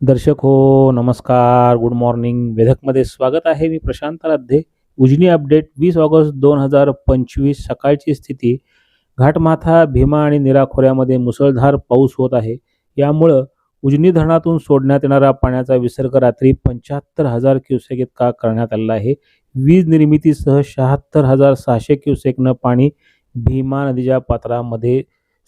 दर्शक हो नमस्कार. गुड मॉर्निंग वेधकमध्ये स्वागत आहे मी प्रशांत राध्ये उजनी अपडेट वीस ऑगस्ट दोन हजार पंचवीस. सकाळची स्थिती घाटमाथा भीमा आणि निरा खोऱ्यामध्ये मुसळधार पाऊस होत आहे. यामुळं उजनी धरणातून सोडण्यात येणारा पाण्याचा विसर्ग रात्री पंच्याहत्तर हजार क्युसेक इतका करण्यात आलेला आहे. वीज निर्मितीसह शहात्तर हजार सहाशे क्युसेकनं पाणी भीमा नदीच्या पात्रामध्ये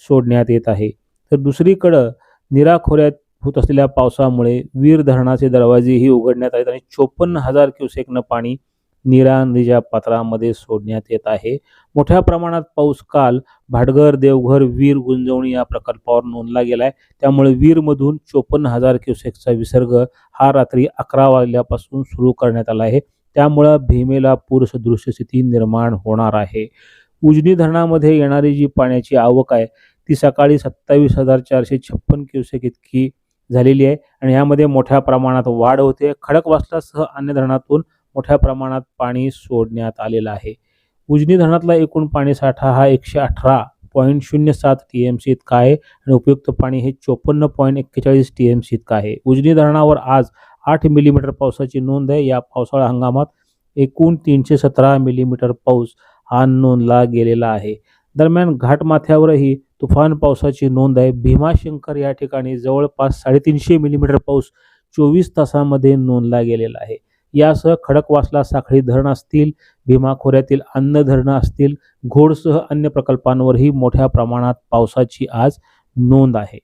सोडण्यात येत आहे. तर दुसरीकडं निरा खोऱ्यात होत असलेल्या पावसामुळे वीर धरणाचे दरवाजेही उघडण्यात आहेत आणि चोपन्न हजार क्युसेकनं पाणी नीरा नदीच्या पात्रामध्ये सोडण्यात येत आहे. मोठ्या प्रमाणात पाऊस काल भाटघर देवघर वीर गुंजवणी या प्रकल्पावर नोंदला गेला आहे त्यामुळे वीरमधून चोपन्न हजार क्युसेकचा विसर्ग हा रात्री अकरा वाजल्यापासून सुरू करण्यात आला आहे. त्यामुळं भीमेला पूरसदृश्य स्थिती निर्माण होणार आहे. उजनी धरणामध्ये येणारी जी पाण्याची आवक आहे ती सकाळी सत्तावीस हजार चारशे छप्पन क्युसेक इतकी झालेली आहे. आणि यामध्ये मोठ्या प्रमाणात वाढ होते. खडकवासलासह अन्य धरणातून मोठ्या प्रमाणात पाणी सोडण्यात आलेलं आहे. उजनी धरणातला एकूण पाणीसाठा हा एकशे अठरा पॉईंट शून्य सात टी एम सी इतका आहे आणि उपयुक्त पाणी हे चोपन्न पॉईंट एक्केचाळीस टी एम सी इतका आहे. उजनी धरणावर आज आठ मिलीमीटर पावसाची नोंद आहे. या पावसाळा हंगामात एकूण तीनशे सतरा मिलीमीटर पाऊस हा नोंदला गेलेला आहे. दरम्यान घाटमाथ्यावरही तुफान पावसाची नोंद आहे. भीमाशंकर या ठिकाणी जवळपास साडेतीनशे मिलीमीटर पाऊस चोवीस तासामध्ये नोंदला गेलेला आहे. यासह खडकवासला साखळी धरण असतील भीमा खोऱ्यातील धरणं असतील घोडसह अन्य प्रकल्पांवरही मोठ्या प्रमाणात पावसाची आज नोंद आहे.